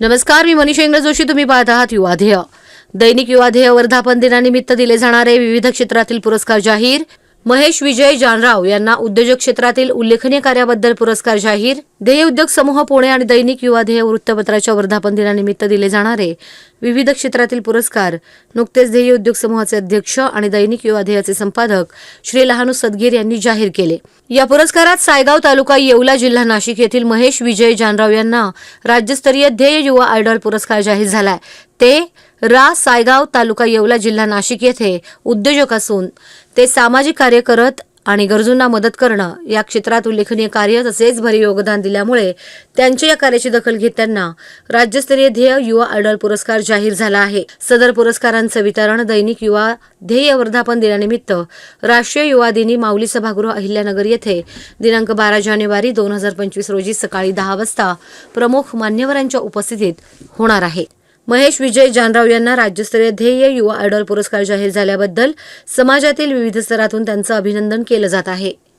नमस्कार मी मनीष इंग्रज जोशी तुम्ही पाहत आहात युवाध्येय दैनिक युवाध्येय वर्धापन दिनानिमित्त दिले जाणारे विविध क्षेत्रातील पुरस्कार जाहीर. महेश विजय जानराव यांना उद्योजक क्षेत्रातील उल्लेखनीय कार्याबद्दल पुरस्कार जाहीर. ध्येय उद्योग समूह पुणे आणि दैनिक युवा ध्येय वृत्तपत्राच्या वर्धापन दिनानिमित्त दिले जाणारे विविध क्षेत्रातील पुरस्कार. नुकतेच ध्येय उद्योग समूहाचे अध्यक्ष आणि दैनिक युवा ध्येयाचे संपादक श्री लहानू सदगीर यांनी जाहीर केले. या पुरस्कारात सायगाव तालुका येवला जिल्हा नाशिक येथील महेश विजय जानराव यांना राज्यस्तरीय ध्येय युवा आयडॉल पुरस्कार जाहीर झालाय. ते रा सायगाव तालुका येवला जिल्हा नाशिक येथे उद्योजक असून ते सामाजिक कार्य करत आणि गरजूंना मदत करणं या क्षेत्रात उल्लेखनीय कार्य तसेच भरी योगदान दिल्यामुळे त्यांच्या या कार्याची दखल घेत त्यांना राज्यस्तरीय ध्येय युवा आयडॉल पुरस्कार जाहीर झाला आहे. सदर पुरस्कारांचं वितरण दैनिक युवा ध्येय वर्धापन दिनानिमित्त राष्ट्रीय युवा दिनी माऊली सभागृह अहिल्यानगर येथे दिनांक बारा जानेवारी दोन हजार पंचवीस रोजी सकाळी दहा वाजता प्रमुख मान्यवरांच्या उपस्थितीत होणार आहे. महेश विजय जानराव यांना राज्यस्तरीय ध्येय युवा आयडॉल पुरस्कार जाहीर झाल्याबद्दल समाजातील विविध स्तरातून त्यांचं अभिनंदन केलं जात आहे.